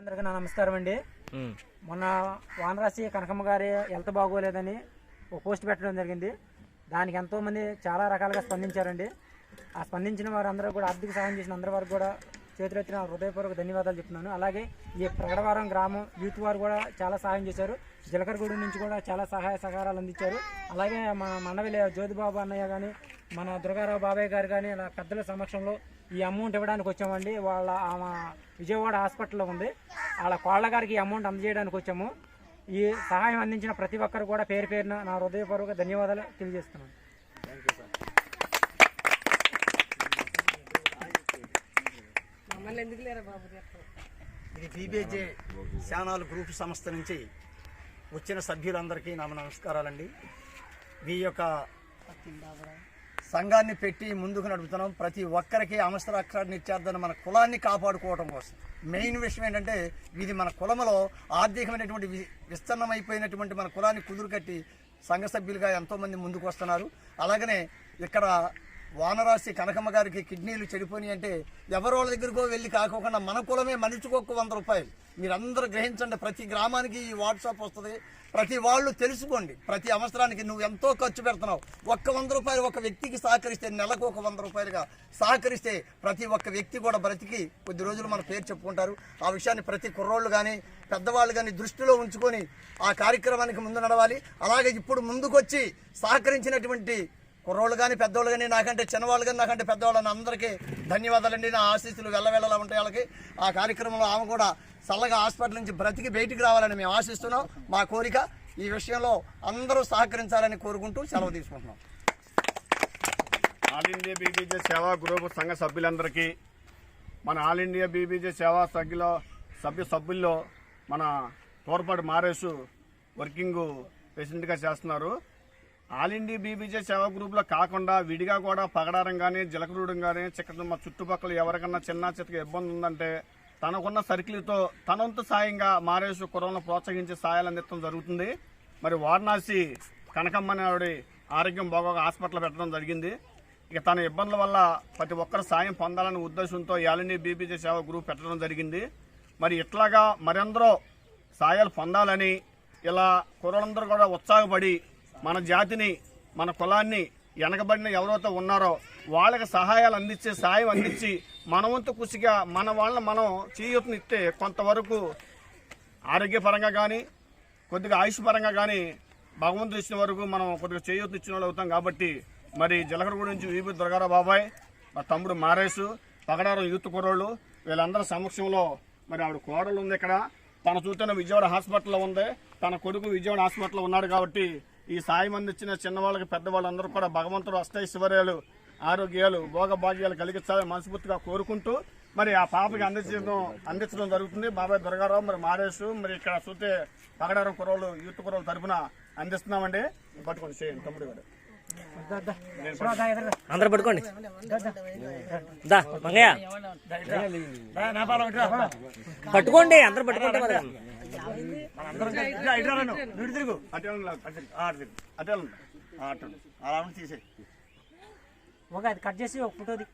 అందరికీ నా నమస్కారం అండి. మొన్న వానరాశి కనకమ్మ గారి హెల్త్ బాగోలేదని ఒక పోస్ట్ పెట్టడం జరిగింది. దానికి ఎంతో మంది చాలా రకాలుగా స్పందించారండి. ఆ స్పందించిన వారందరూ కూడా ఆర్థిక సహాయం చేసిన అందరి వారికి కూడా చేతులెత్తిన హృదయపూర్వక ధన్యవాదాలు చెప్తున్నాను. అలాగే ఈ ప్రగడవరం గ్రామం యూత్ వారు కూడా చాలా సహాయం చేశారు. జలకరగూడ నుంచి కూడా చాలా సహాయ సహకారాలు అందించారు. అలాగే మన మండవిలి జ్యోతిబాబు అన్నయ్య కానీ మన దుర్గారావు బాబాయ్ గారు కానీ ఇలా పెద్దల సమక్షంలో ఈ అమౌంట్ ఇవ్వడానికి వచ్చామండి. వాళ్ళ ఆమె విజయవాడ హాస్పిటల్లో ఉంది. వాళ్ళ కోళ్ళ గారికి ఈ అమౌంట్ అందజేయడానికి వచ్చాము. ఈ సహాయం అందించిన ప్రతి ఒక్కరు కూడా పేరు పేరున నా హృదయపూర్వక ధన్యవాదాలు తెలియజేస్తున్నాను. ఇది బీబీజే శానాలు గ్రూప్ సంస్థ నుంచి వచ్చిన సభ్యులందరికీ నా నమస్కారాలండి. ఈ యొక్క సంఘాన్ని పెట్టి ముందుకు నడుపుతున్నాం. ప్రతి ఒక్కరికి అవసర ఇచ్చేద్దని మన కులాన్ని కాపాడుకోవడం కోసం. మెయిన్ విషయం ఏంటంటే ఇది మన కులములో ఆర్థికమైనటువంటి విస్తీర్ణమైపోయినటువంటి మన కులాన్ని కుదురు కట్టి సంఘ సభ్యులుగా ఎంతోమంది ముందుకు వస్తున్నారు. అలాగనే ఇక్కడ వానరాశి కనకమ్మ గారికి కిడ్నీలు చెడిపోయి అంటే ఎవరో వాళ్ళ దగ్గరకో వెళ్ళి కాకోకుండా మన కులమే మనిషికొక్క వంద రూపాయలు. మీరందరూ గ్రహించండి ప్రతి గ్రామానికి ఈ వాట్సాప్ వస్తుంది. ప్రతి వాళ్ళు తెలుసుకోండి. ప్రతి అవసరానికి నువ్వు ఎంతో ఖర్చు పెడుతున్నావు. ఒక్క వంద రూపాయలు ఒక వ్యక్తికి సహకరిస్తే నెలకు ఒక వంద రూపాయలుగా సహకరిస్తే ప్రతి ఒక్క వ్యక్తి కూడా బ్రతికి కొద్ది రోజులు మన పేరు చెప్పుకుంటారు. ఆ విషయాన్ని ప్రతి కుర్రోళ్ళు కానీ పెద్దవాళ్ళు కానీ దృష్టిలో ఉంచుకొని ఆ కార్యక్రమానికి ముందు నడవాలి. అలాగే ఇప్పుడు ముందుకొచ్చి సహకరించినటువంటి కుర్రోళ్ళు కానీ పెద్దవాళ్ళు కానీ నాకంటే చిన్నవాళ్ళు కానీ నాకంటే పెద్దవాళ్ళని అందరికీ ధన్యవాదాలండి. నా ఆశీస్సులు వెళ్ళవెళ్ళలా ఉంటాయి వాళ్ళకి. ఆ కార్యక్రమంలో ఆమె కూడా చల్లగా హాస్పిటల్ నుంచి బ్రతికి బయటికి రావాలని మేము ఆశిస్తున్నాం. మా కోరిక ఈ విషయంలో అందరూ సహకరించాలని కోరుకుంటూ సెలవు తీసుకుంటున్నాం. All India BBJ Seva group సంఘ సభ్యులందరికీ మన ఆల్ ఇండియా బీబీజే సేవా సభ్యుల సభ్య సభ్యుల్లో మన తోర్పాటి మారేసు వర్కింగ్ ప్రెసిడెంట్గా చేస్తున్నారు. ఆల్ ఇండియా బీబీజే సేవా గ్రూప్లో కాకుండా విడిగా కూడా పగడారం కానీ జలకరూడం కానీ చిక్క మా చుట్టుపక్కల ఎవరికన్నా చిన్న చిత్తగా ఇబ్బంది ఉందంటే తనకున్న సర్కిల్తో తనంత సాయంగా మారేసు కుర్రలను ప్రోత్సహించి సాయాలు అందించడం జరుగుతుంది. మరి వారణాసి కనకమ్మ ఆవిడ ఆరోగ్యం బాగోక హాస్పిటల్ పెట్టడం జరిగింది. ఇక తన ఇబ్బందుల వల్ల ప్రతి ఒక్కరు సాయం పొందాలనే ఉద్దేశంతో యాలిని బీబీజీ సేవ గ్రూప్ పెట్టడం జరిగింది. మరి ఇట్లాగా మరెందరో సాయాలు పొందాలని ఇలా కుర్రలందరూ కూడా ఉత్సాహపడి మన జాతిని మన కులాన్ని వెనకబడిన ఎవరైతే ఉన్నారో వాళ్ళకి సహాయాలు అందించే సాయం అందించి మనవంతు కృషిగా మన వాళ్ళని మనం చేయూతనిస్తే కొంతవరకు ఆరోగ్యపరంగా కానీ కొద్దిగా ఆయుష్ పరంగా కానీ భగవంతుడు ఇచ్చిన వరకు మనం కొద్దిగా చేయూత ఇచ్చిన వాళ్ళు అవుతాం కాబట్టి మరి జలకరగూడ నుంచి వీపీ దుర్గారా బాబాయ్ మా తమ్ముడు మారేసు పగడారం యూత్ కుర్రోళ్ళు వీళ్ళందరి సమక్షంలో మరి ఆవిడ కోడలు ఉంది ఇక్కడ. తన చూస్తున్న విజయవాడ హాస్పిటల్లో ఉంది. తన కొడుకు విజయవాడ హాస్పిటల్లో ఉన్నాడు కాబట్టి ఈ సాయం అందించిన చిన్నవాళ్ళకి పెద్దవాళ్ళందరూ కూడా భగవంతుడు అష్టైశ్వర్యాలు ఆరోగ్యాలు భోగభాగ్యాలు కలిగించాలని మనస్ఫూర్తిగా కోరుకుంటూ మరి ఆ పాపకి అందించడం అందించడం జరుగుతుంది. బాబాయ్ దుర్గారావు మరి మారేసు మరి ఇక్కడ చూస్తే పగడారం కుర్రోళ్ళు యూత్ కుర్రోళ్ళు తరపున అందిస్తున్నామండి. పట్టుకొని చేయండి. తమ్ముడు గారు. అందరు పట్టుకోండి దా మంగయ్య. పట్టుకోండి అందరు పట్టుకుంటే మరి ఒక అది కట్ చేసి ఒక ఫోటోది